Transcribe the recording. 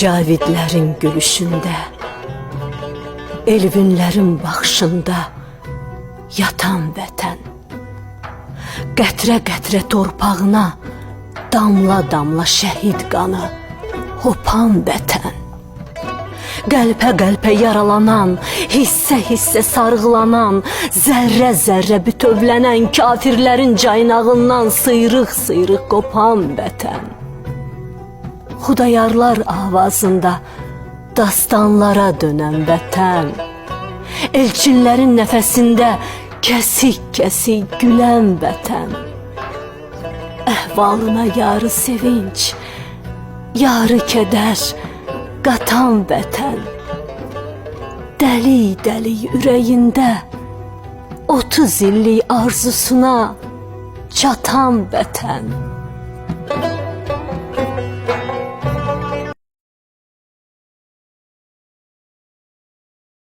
Cavidlərin gülüşündə, Elvinlərin baxışında yatan vətən. Qətrə-qətrə torpağına damla-damla şəhid qanı hopan vətən. Qəlpə-qəlpə yaralanan, hissə-hissə sarğılanan, zərrə-zərrə bütövlənən kafirlərin caynağından sıyrıq-sıyrıq qopan vətən. Xudayarlar avazında dastanlara dönən vətən. Elçinlərin nəfəsində kəsik-kəsik gülən vətən. Əhvalına yarı sevinç, yarı kədər qatan vətən. Dəli-dəli ürəyində 30 illik arzusuna çatan vətən.